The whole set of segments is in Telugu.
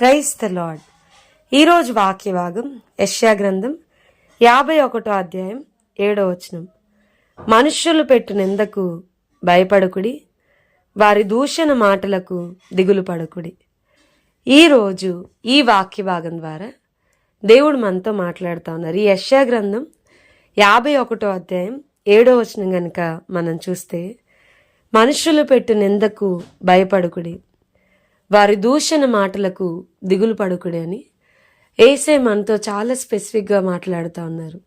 ప్రైస్ ద లాడ్ ఈరోజు వాక్య భాగం యష్యా గ్రంథం యాభై ఒకటో అధ్యాయం ఏడో వచనం. మనుష్యులు పెట్టు నిందకు భయపడకుడి వారి దూషణ మాటలకు దిగులు పడకుడి. ఈరోజు ఈ వాక్య భాగం ద్వారా దేవుడు మనతో మాట్లాడుతూ ఉన్నారు. ఈ యష్యా గ్రంథం యాభై ఒకటో అధ్యాయం ఏడో వచనం కనుక మనం చూస్తే మనుషులు పెట్టు నిందకు భయపడుకుడి వారి దూషణ మాటలకు దిగులు పడుకుడే అని ఏసే మనతో చాలా స్పెసిఫిక్గా మాట్లాడుతూ ఉన్నారు.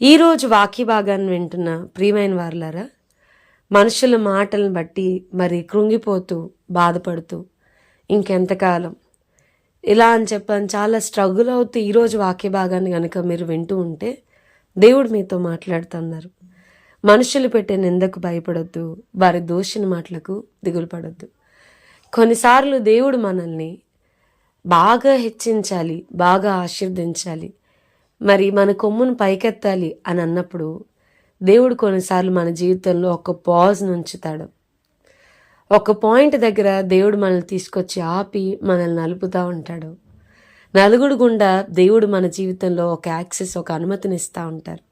ఈరోజు వాక్య భాగాన్ని వింటున్న ప్రియమైన వారులారా మనుషుల మాటలను బట్టి మరి కృంగిపోతూ బాధపడుతూ ఇంకెంతకాలం? ఇలా అని చెప్పని చాలా స్ట్రగుల్ అవుతూ ఈరోజు వాక్య భాగాన్ని కనుక మీరు వింటూ ఉంటే దేవుడు మీతో మాట్లాడుతున్నారు మనుషులు పెట్టే నిందకు భయపడొద్దు వారి దోషిన మాటలకు దిగులు పడొద్దు. కొన్నిసార్లు దేవుడు మనల్ని బాగా హెచ్చించాలి బాగా ఆశీర్వదించాలి. మరి మన కొమ్మును పైకెత్తాలి అని అన్నప్పుడు దేవుడు కొన్నిసార్లు మన జీవితంలో ఒక పాజ్ ఉంచుతాడు ఒక పాయింట్ దగ్గర దేవుడు మనల్ని తీసుకొచ్చి ఆపి మనల్ని నలుపుతూ ఉంటాడు. నలుగుడు గుండా దేవుడు మన జీవితంలో ఒక యాక్సెస్ ఒక అనుమతిని ఇస్తూ ఉంటారు.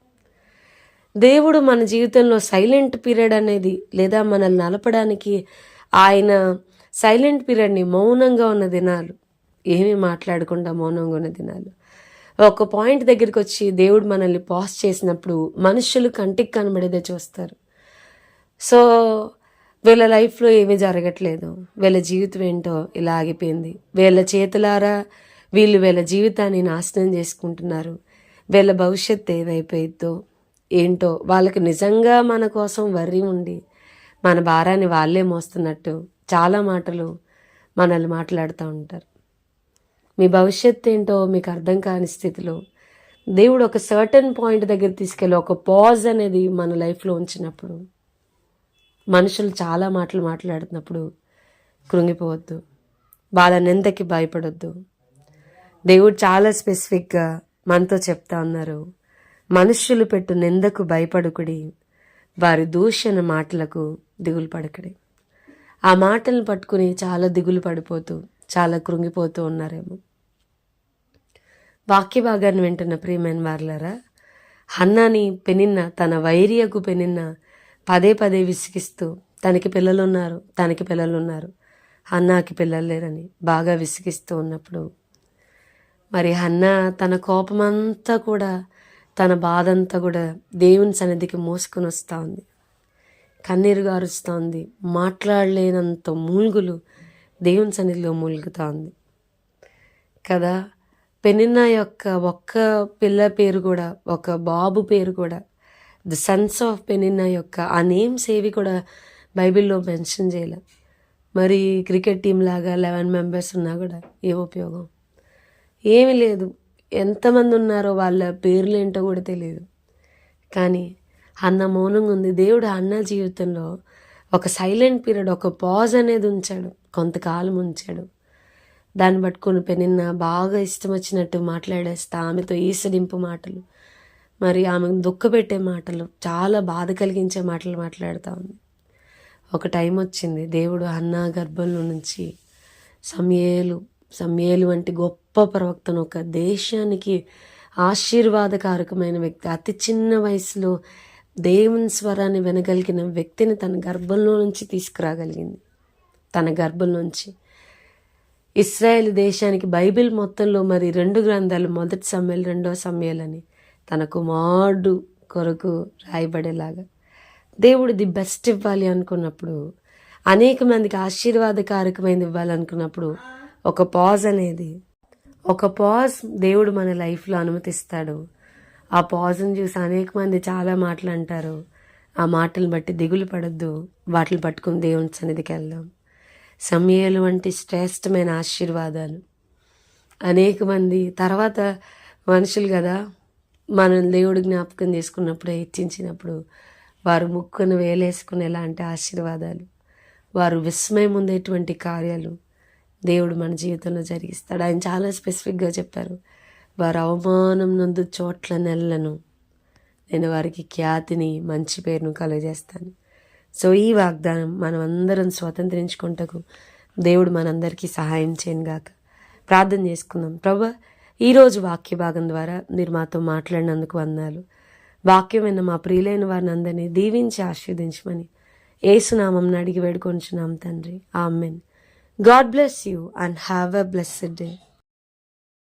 దేవుడు మన జీవితంలో సైలెంట్ పీరియడ్ అనేది లేదా మనల్ని నలపడానికి ఆయన సైలెంట్ పీరియడ్ని మౌనంగా ఉన్న దినాలు. ఏమీ మాట్లాడకుండా మౌనంగా ఉన్న దినాలు. ఒక పాయింట్ దగ్గరికి వచ్చి దేవుడు మనల్ని పాస్ చేసినప్పుడు మనుషులు కంటికి కనబడేదే చూస్తారు. సో వీళ్ళ లైఫ్లో ఏమీ జరగట్లేదు. వీళ్ళ జీవితం ఏంటో ఇలా ఆగిపోయింది. వీళ్ళ చేతులారా వీళ్ళు వీళ్ళ జీవితాన్ని నాశనం చేసుకుంటున్నారు. వీళ్ళ భవిష్యత్తు ఏమైపోయిద్దో ఏంటో వాళ్ళకి నిజంగా మన కోసం వర్రి ఉండి మన భారాన్ని వాళ్ళే మోస్తున్నట్టు చాలా మాటలు మనల్ని మాట్లాడుతూ ఉంటారు. మీ భవిష్యత్తు ఏంటో మీకు అర్థం కాని స్థితిలో దేవుడు ఒక సర్టన్ పాయింట్ దగ్గర తీసుకెళ్ళి ఒక పాజ్ అనేది మన లైఫ్లో ఉంచినప్పుడు మనుషులు చాలా మాటలు మాట్లాడుతున్నప్పుడు కృంగిపోవద్దు వాళ్ళ నిందకి భయపడొద్దు. దేవుడు చాలా స్పెసిఫిక్గా మనతో చెప్తా ఉన్నారు. మనుష్యులు పెట్టు నిందకు భయపడుకుడి వారి దూషణ మాటలకు దిగులు పడకడి. ఆ మాటలను పట్టుకుని చాలా దిగులు పడిపోతూ చాలా కృంగిపోతూ ఉన్నారేమో. వాక్య భాగాన్ని వింటున్న ప్రియమైన వార్లరా హన్నాని పెనిన్న తన వైరియకు పెనిన్న పదే పదే విసిగిస్తూ తనకి పిల్లలు ఉన్నారు తనకి పిల్లలు ఉన్నారు హన్నాకి పిల్లలు లేరని బాగా విసిగిస్తూ ఉన్నప్పుడు మరి హన్న తన కోపమంతా కూడా తన బాధంతా కూడా దేవుని సన్నిధికి మోసుకొని వస్తూ ఉంది. కన్నీరు గారుస్తోంది మాట్లాడలేనంత మూల్గులు దేవుని సన్నిధిలో మూలుగుతోంది. కదా? పెనిన్న యొక్క ఒక్క పిల్ల పేరు కూడా ఒక బాబు పేరు కూడా ది సన్స్ ఆఫ్ పెనిన్న యొక్క ఆ నేమ్స్ ఏవి కూడా బైబిల్లో మెన్షన్ చేయలే. మరి క్రికెట్ టీం లాగా లెవెన్ మెంబర్స్ ఉన్నా కూడా ఏ ఉపయోగం? ఏమీ లేదు. ఎంతమంది ఉన్నారో వాళ్ళ పేర్లు ఏంటో కూడా తెలియదు కానీ అన్న మౌనంగా ఉంది. దేవుడు అన్న జీవితంలో ఒక సైలెంట్ పీరియడ్ ఒక పాజ్ అనేది ఉంచాడు. కొంతకాలం ఉంచాడు. దాన్ని పట్టుకుని పెనిన్న బాగా ఇష్టం వచ్చినట్టు మాట్లాడేస్తా ఆమెతో ఈసడింపు మాటలు మరి ఆమెను దుఃఖపెట్టే మాటలు చాలా బాధ కలిగించే మాటలు మాట్లాడుతూ ఉంది. ఒక టైం వచ్చింది. దేవుడు అన్న గర్భంలో నుంచి సమయేలు సమయేలు వంటి గొప్ప ప్రవక్తను ఒక దేశానికి ఆశీర్వాదకారకమైన వ్యక్తి అతి చిన్న వయసులో దేవుని స్వరాన్ని వినగలిగిన వ్యక్తిని తన గర్భంలో నుంచి తీసుకురాగలిగింది. తన గర్భం నుంచి. ఇస్రాయేల్ దేశానికి బైబిల్ మొత్తంలో మరి రెండు గ్రంథాలు మొదటి సమ్మెలు రెండో సమయాలని తన కుమారుడు కొరకు రాయబడేలాగా. దేవుడు ది బెస్ట్ ఇవ్వాలి అనుకున్నప్పుడు అనేక మందికి ఆశీర్వాదకారకమైనది ఇవ్వాలనుకున్నప్పుడు ఒక పాజ్ అనేది ఒక పాజ్ దేవుడు మన లైఫ్లో అనుమతిస్తాడు. ఆ పాజ్ని చూసి అనేక మంది చాలా మాటలు అంటారు. ఆ మాటలు బట్టి దిగులు పడద్దు. వాటిని పట్టుకుని దేవుని సన్నిధికి వెళ్దాం. సమయాలు వంటి శ్రేష్టమైన ఆశీర్వాదాలు. అనేక మంది తర్వాత మనుషులు కదా మనం దేవుడు జ్ఞాపకం చేసుకున్నప్పుడు హెచ్చించినప్పుడు వారు ముక్కును వేలేసుకునేలాంటి ఆశీర్వాదాలు? వారు విస్మయం ఉండేటువంటి కార్యాలు దేవుడు మన జీవితంలో జరిగిస్తాడు. ఆయన చాలా స్పెసిఫిక్గా చెప్పారు. వారు అవమానం నందు చోట్ల నెలను నేను వారికి ఖ్యాతిని మంచి పేరును కలుగజేస్తాను. సో ఈ వాగ్దానం మనం అందరం స్వతంత్రించుకుంటకు దేవుడు మనందరికీ సహాయం చేయనుగాక ప్రార్థన చేసుకుందాం. ప్రభా ఈరోజు వాక్య భాగం ద్వారా మీరు మాతో మాట్లాడినందుకు వందాలు. వాక్యం విన్న మా ప్రియులైన వారిని అందరినీ దీవించి ఆశీర్వదించమని ఏసునామం అడిగి వేడుకొంచున్నాం తండ్రి. Amen. God bless you and have a blessed day.